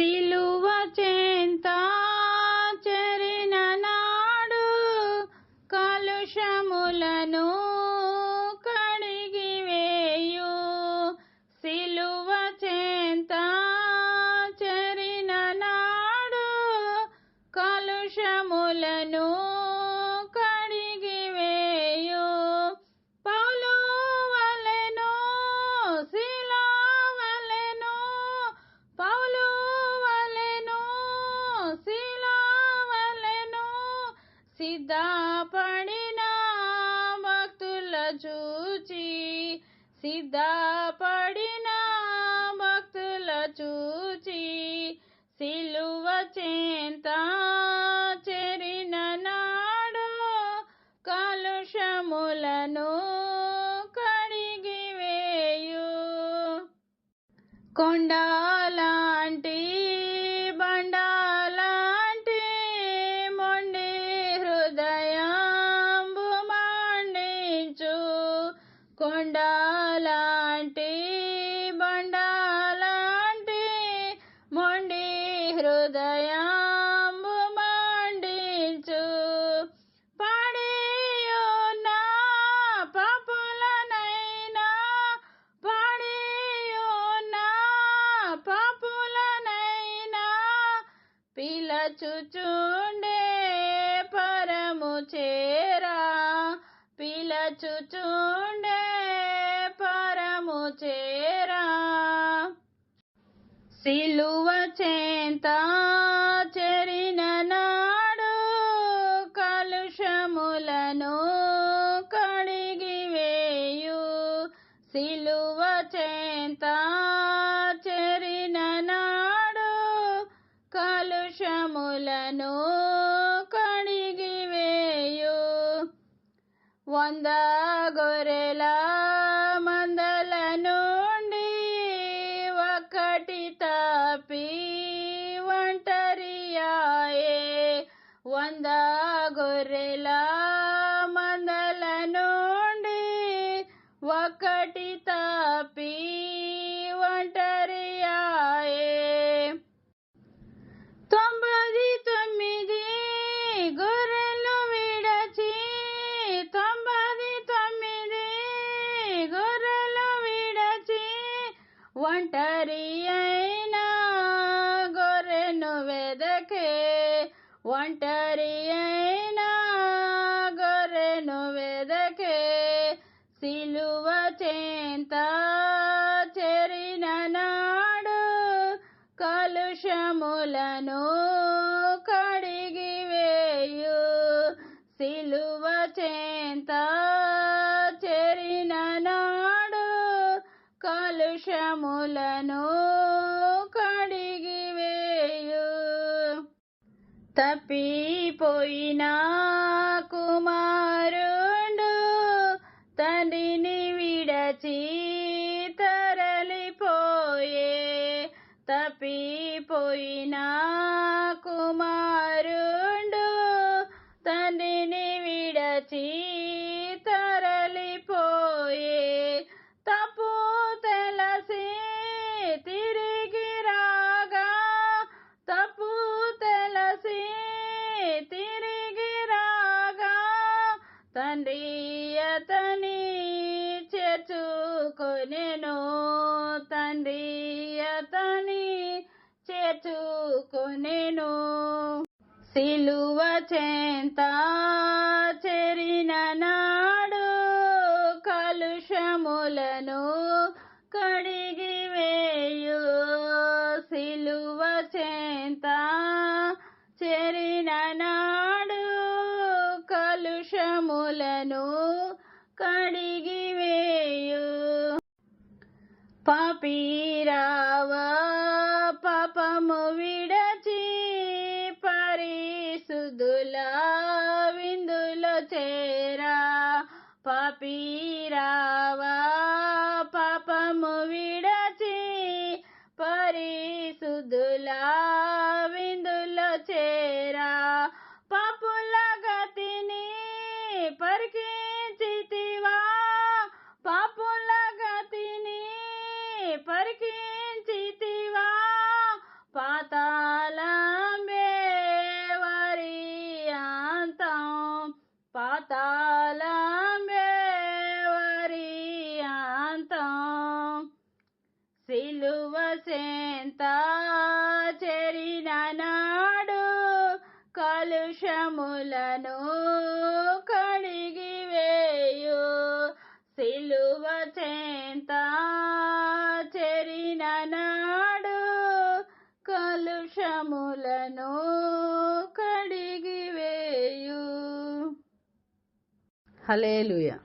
సిలువ చేంతా సిద్ధపడిన భక్తుల చూచి సిద్ధపడిన భక్తుల చూచి సిలువ చెంత చెరిన నాడు కలుషములను కడిగి వేయు. కొండలాంటి కొండలాంటి బండాలాంటి మొండి హృదయంబు మండించు. పడియున్న పాపులనైనా పడియున్న పాపులనైనా పిలచుచుండే పరము చేరా పిలచుచుండే సిలువ చేత చెరిన నాడు కలుషములను కడిగి వేయు. వంద గొర్రెల మందల నుండి ఒకటి తప్పి ఒంటరియాయే. వంద తప్పి ఒంటరియాయే తొంభది తొమ్మిది గొర్రెలు విడచి తొంభది తొమ్మిది గొర్రెలు విడచి ఒంటరి అయిన గొర్రెను వెదకే ఒంటరి అయిన దోషములను కడిగి వేయు. సిలువ చేంత చెరిన నాడు కలుషములను కడిగి వేయు. తప్పిపోయిన కుమారుండు తండ్రిని విడచి తప్పిపోయిన కుమారుండు తండ్రిని విడచి తరలిపోయే తప్పు తెలసి తిరిగి రాగా తప్పు తెలసి తిరిగి రాగా తండ్రి అతని చేర్చుకొనెను తండ్రి చేర్చుకొనెను సిలువ చెంత చెరిన నాడు కలుషములను కడిగి వేయు. సిలువ చెంత చెరిన నాడు కలుషములను కడిగి వేయు. పాపీరావా మనము విడచి పరిశుద్ధులా విందులో చేరా. పాపుల గతిని పరికించితివా. పాపుల గతిని పరికించితివా. పాతాళం వరి అంత. పాతా కలుషములను కడిగివేయు. హలేలుయా